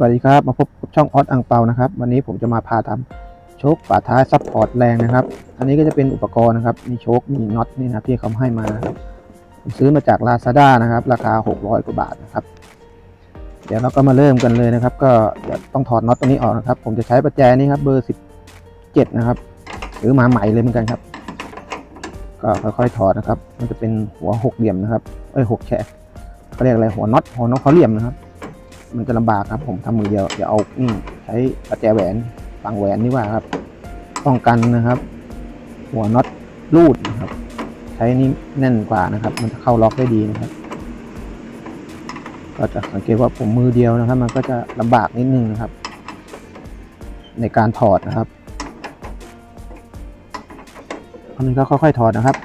สวัสดีครับ มาพบกับช่องออสอังเปานะครับ วันนี้ผมจะมาพาทำโชคฝาท้ายซัพพอร์ตแรงนะครับ อันนี้ก็จะเป็นอุปกรณ์นะครับ มีโชคมีน็อตนี่นะที่เขาให้มาครับผมซื้อมาจาก Lazada นะครับ ราคา 600 กว่าบาทนะครับ เดี๋ยวเราก็มาเริ่มกันเลยนะครับ ก็ต้องถอดน็อตตรงนี้ออกนะครับ ผมจะใช้ประแจนี่ครับ เบอร์ 17 นะครับ หรือมาใหม่เลยเหมือนกันครับ ก็ค่อยๆถอดนะครับ มันจะเป็นหัวหกเหลี่ยมนะครับ เอ้ยหกแฉกเขาเรียกอะไรหัวน็อตหัวน็อตเขาเหลี่ยมนะครับ มันจะลำบากครับ ผมทำมือเดียวเดี๋ยวเอานี่ใช้ประแจแหวนฝังแหวนนี่ว่าครับ ป้องกันนะครับ หัวน็อตรูดนะครับ ใช้นี่แน่นกว่านะครับ มันจะเข้าล็อกได้ดีนะครับ ก็จะสังเกตว่าผมมือเดียวนะครับ มันก็จะลำบากนิดนึงนะครับ ในการถอดนะครับอันนี้ก็ค่อยๆถอดนะครับ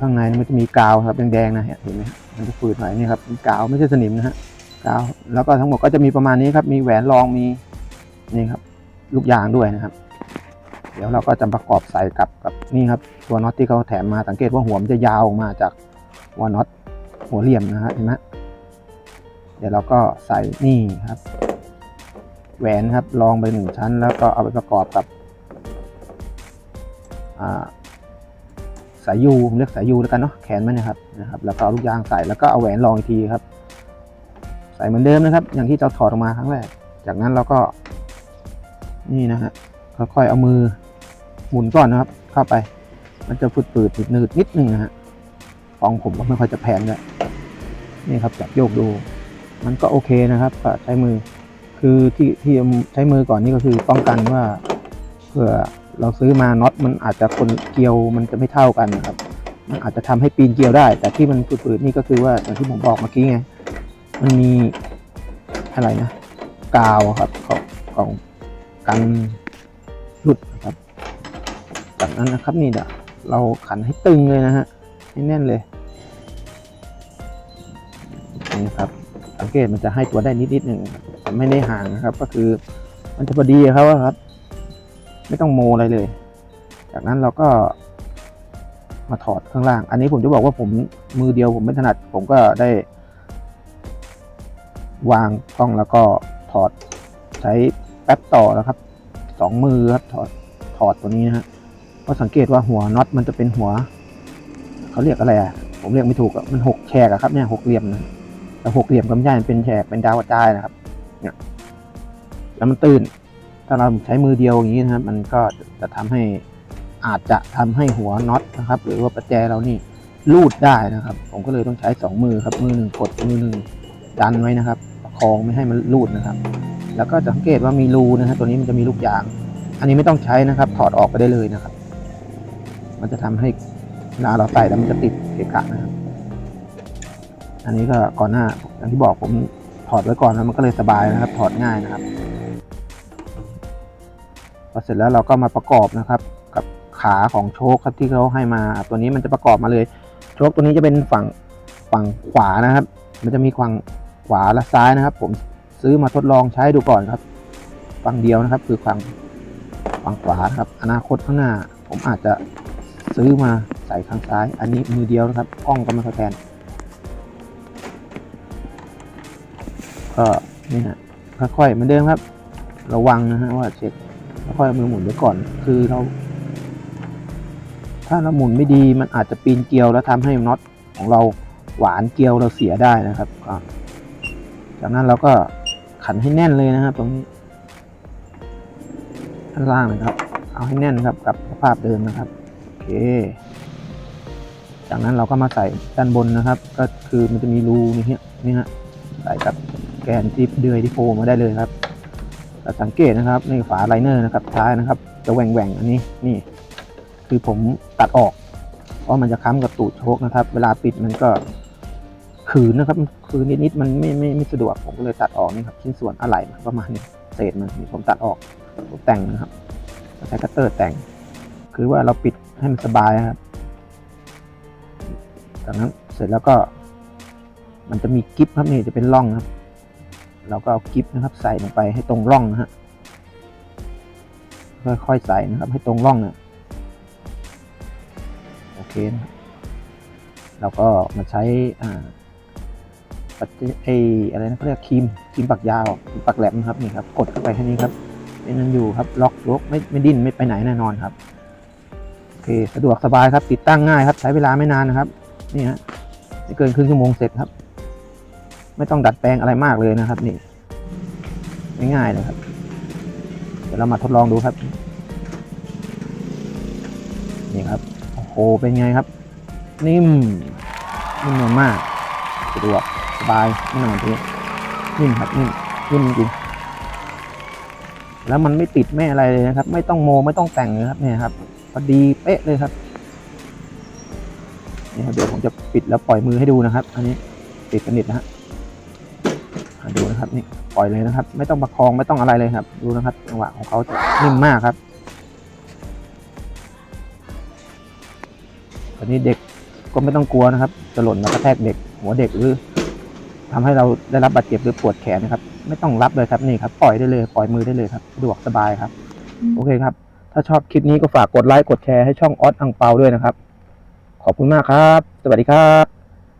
ข้างในมันจะมีกาวครับแดงๆนะเห็นไหมมันจะฝืดหน่อยนี่ครับกาวไม่ใช่สนิมนะฮะ กาวแล้วก็ทั้งหมดก็จะมีประมาณนี้ครับ มีแหวนรองมีนี่ครับ ลูกยางด้วยนะครับ เดี๋ยวเราก็จะประกอบใส่กับกับนี่ครับตัวน็อตที่เขาแถมมาสังเกตว่าหัวมันจะยาวออกมาจากหัวน็อตหัวเหลี่ยมนะฮะเห็นไหมเดี๋ยวเราก็ใส่นี่ครับ แหวนครับรองไปหนึ่งชั้น แล้วก็เอาไปประกอบกับสายยูผมเรียกสายยูแล้วกันเนาะแขนมันนะครับนะครับ แล้วก็เอาลูกยางใส่แล้วก็เอาแหวนรองอีกทีครับ ใส่เหมือนเดิมนะครับ อย่างที่เราถอดออกมาครั้งแรก จากนั้นเราก็นี่นะฮะค่อยๆเอามือหมุนก่อนนะครับ เข้าไป มันจะฝืดปืดหนืดนิดนึงนะฮะของผมก็ไม่ค่อยจะแพนเลยนี่ครับจับโยกดู มันก็โอเคนะครับก็ใช้มือ คือที่ที่ใช้มือก่อนนี่ก็คือป้องกันว่าเผื่อเราซื้อมาน็อตมันอาจจะคนเกลียวมันจะไม่เท่ากันนะครับ มันอาจจะทำให้ปีนเกลียวได้ แต่ที่มันฝืดๆนี่ก็คือว่าอย่างที่ผมบอกเมื่อกี้ไง มันมีอะไรนะ กาวครับของของกันหลุดนะครับ จากนั้นนะครับนี่เดเราขันให้ตึงเลยนะฮะให้แน่นเลยนี่นะครับสังเกตมันจะให้ตัวได้นิดนิดหนึ่งแต่ไม่ได้ห่างนะครับ ก็คือ มันจะพอดีครับว่าครับ ไม่ต้องโมอะไรเลย จากนั้นเราก็มาถอดข้างล่าง อันนี้ผมจะบอกว่าผมมือเดียวผมไม่ถนัด ผมก็ได้ วางกล้องแล้วก็ถอดใช้แป๊บต่อแล้วครับสองมือครับถอดถอดตัวนี้นะฮะก็สังเกตว่าหัวน็อตมันจะเป็นหัวเขาเรียกอะไรอะผมเรียกไม่ถูกอะมันหกแฉกอะครับเนี่ยหกเหลี่ยมนะแต่หกเหลี่ยมก็ไม่ใช่มันเป็นแฉกเป็นดาวกระจายนะครับเนี่ยแล้วมันตื้น ถ้าเราใช้มือเดียวอย่างนี้นะครับ มันก็จะทำให้อาจจะทำให้หัวน็อตนะครับ หรือว่าประแจเรานี่ลูดได้นะครับ ผมก็เลยต้องใช้สองมือครับ มือหนึ่งกดมือหนึ่ง ดันไว้นะครับประคองไม่ให้มันรูดนะครับ แล้วก็จะสังเกตว่ามีรูนะฮะตัวนี้มันจะมีลูกยาง อันนี้ไม่ต้องใช้นะครับ ถอดออกไปได้เลยนะครับ มันจะทำให้เวลาเราใส่แล้วมันจะติดเกะกะนะครับ อันนี้ก็ก่อนหน้าอย่างที่บอกผมถอดไว้ก่อนแล้วมันก็เลยสบายนะครับ ถอดง่ายนะครับพอเสร็จแล้วเราก็มาประกอบนะครับ กับขาของโชคครับที่เขาให้มา ตัวนี้มันจะประกอบมาเลย โชคตัวนี้จะเป็นฝั่งฝั่งขวานะครับ มันจะมีฝั่ง ขวาและซ้ายนะครับ ผมซื้อมาทดลองใช้ดูก่อนครับ ฝั่งเดียวนะครับ คือฝั่งฝั่งขวาครับ อนาคตข้างหน้า ผมอาจจะซื้อมาใส่ข้างซ้าย อันนี้มือเดียวนะครับกล้องก็ไม่ค่อยแทน ก็นี่ฮะค่อยๆเหมือนเดิมครับ ระวังนะฮะว่าเช็คค่อยๆมือหมุนไว้ก่อน คือเรา ถ้าเราหมุนไม่ดีมันอาจจะปีนเกลียวแล้วทำให้น็อตของเราหวานเกลียวเราเสียได้นะครับก็ จากนั้นเราก็ขันให้แน่นเลยนะครับ ตรงนี้ข้างล่างนะครับ เอาให้แน่นครับกับสภาพเดิมนะครับโอเค จากนั้นเราก็มาใส่ด้านบนนะครับ ก็คือมันจะมีรูนี่ฮะนี่ฮะใส่กับแกนที่เดือยที่โผล่มาได้เลยครับแต่สังเกตนะครับในฝาไลเนอร์นะครับท้ายนะครับ จะแหว่งแหว่งอันนี้นี่ คือผมตัดออก เพราะมันจะค้ำกับตูดโชคนะครับ เวลาปิดมันก็ ขืนนะครับขืนนิดๆมันไม่ไม่ไม่สะดวกผมก็เลยตัดออกนี่ครับชิ้นส่วนอะไหล่ประมาณนี้เศษมันผมตัดออกผมแต่งนะครับใช้คัตเตอร์แต่ง คือว่าเราปิดให้มันสบายครับจากนั้นเสร็จแล้วก็ มันจะมีกิฟครับนี่จะเป็นร่องครับเราก็เอากิฟนะครับ ใส่ลงไปให้ตรงร่องนะฮะค่อยๆใส่นะครับ ให้ตรงร่องเนี่ยโอเคนะครับเราก็มาใช้อ่า ปัจจัยไออะไรนะเขาเรียกครีมครีมปักยาวครีมปักแหลมครับนี่ครับกดเข้าไปแค่นี้ครับเป็นนั้นอยู่ครับล็อกยกไม่ไม่ดิ้นไม่ไปไหนแน่นอนครับโอเคสะดวกสบายครับติดตั้งง่ายครับ ใช้เวลาไม่นานนะครับนี่ฮะไม่เกินครึ่งชั่วโมงเสร็จครับ ไม่ต้องดัดแปลงอะไรมากเลยนะครับ นี่ง่ายๆเลยครับ เดี๋ยวเรามาทดลองดูครับ นี่ครับโอ้โหเป็นไงครับ นิ่มนิ่มนวลมากสะดวก สบายไม่นอนทีนิ่มครับนิ่มนิ่มจริงแล้วมันไม่ติดไม่อะไรเลยนะครับ ไม่ต้องโมไม่ต้องแต่งเลยครับเนี่ยครับพอดีเป๊ะเลยครับนี่ครับเดี๋ยวผมจะปิดแล้วปล่อยมือให้ดูนะครับ อันนี้ติดสนิทนะฮะอะดูนะครับนี่ปล่อยเลยนะครับ ไม่ต้องประคองไม่ต้องอะไรเลยครับ ดูนะครับจังหวะของเขาจะนิ่มมากครับตอนนี้เด็กก็ไม่ต้องกลัวนะครับ จะหล่นมากระแทกเด็ก หัวเด็กหรือ ทำให้เราได้รับบาดเจ็บหรือปวดแขนนะครับ ไม่ต้องรับเลยครับนี่ครับปล่อยได้เลยปล่อยมือได้เลยครับสะดวกสบายครับ โอเคครับ ถ้าชอบคลิปนี้ก็ฝากกดไลค์กดแชร์ให้ช่องออสอังเปาด้วยนะครับ ขอบคุณมากครับ สวัสดีครับ